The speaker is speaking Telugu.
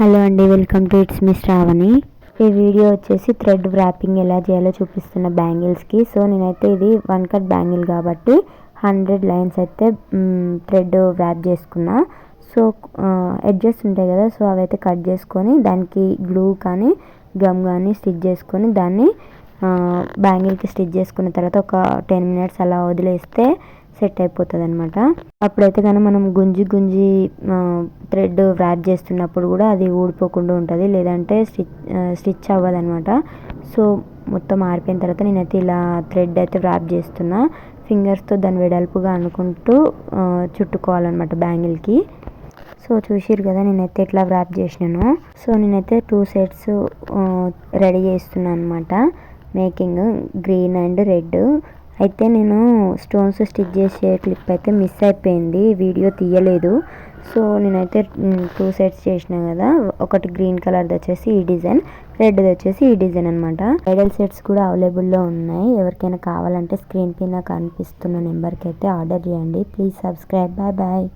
హలో అండి welcome to it's miss Shravani. ఈ వీడియో వచ్చేసి థ్రెడ్ వ్రాపింగ్ ఎలా చేయాలో చూపిస్తున్న బ్యాంగిల్స్కి. సో నేనైతే ఇది వన్ కట్ బ్యాంగిల్ కాబట్టి హండ్రెడ్ లైన్స్ అయితే థ్రెడ్ వ్రాప్ చేసుకున్నా. సో ఎడ్జెస్ ఉంటాయి కదా సో అవైతే కట్ చేసుకొని దానికి గ్లూ కానీ గమ్ కానీ స్టిచ్ చేసుకొని దాన్ని బ్యాంగిల్కి స్టిచ్ చేసుకున్న తర్వాత ఒక టెన్ మినిట్స్ అలా వదిలేస్తే సెట్ అయిపోతుంది అనమాట అప్పుడైతే కానీ మనం గుంజి గుంజి థ్రెడ్ వ్రాప్ చేస్తున్నప్పుడు కూడా అది ఊడిపోకుండా ఉంటుంది. లేదంటే స్టిచ్ స్టిచ్ అవ్వదనమాట సో మొత్తం ఆరిపోయిన తర్వాత నేనైతే ఇలా థ్రెడ్ అయితే వ్రాప్ చేస్తున్నా. ఫింగర్స్తో దాన్ని వెడల్పుగా అనుకుంటూ చుట్టుకోవాలన్నమాట బ్యాంగిల్కి. సో చూసిరు కదా నేనైతే ఇట్లా వ్రాప్ చేసినాను. సో నేనైతే టూ సెట్స్ రెడీ చేస్తున్నాను అనమాట మేకింగ్ గ్రీన్ అండ్ రెడ్. అయితే నేను స్టోన్స్ స్టిచ్ చేసే క్లిప్ అయితే మిస్ అయిపోయింది. వీడియో తీయలేదు. సో నేనైతే టూ సెట్స్ చేసిన కదా ఒకటి గ్రీన్ కలర్ది వచ్చేసి ఈ డిజైన్ రెడ్ది వచ్చేసి ఈ డిజైన్ అనమాట బ్రైడల్ సెట్స్ కూడా అవైలబుల్లో ఉన్నాయి. ఎవరికైనా కావాలంటే స్క్రీన్ పైన కనిపిస్తున్న నెంబర్కి అయితే ఆర్డర్ చేయండి. Please subscribe bye bye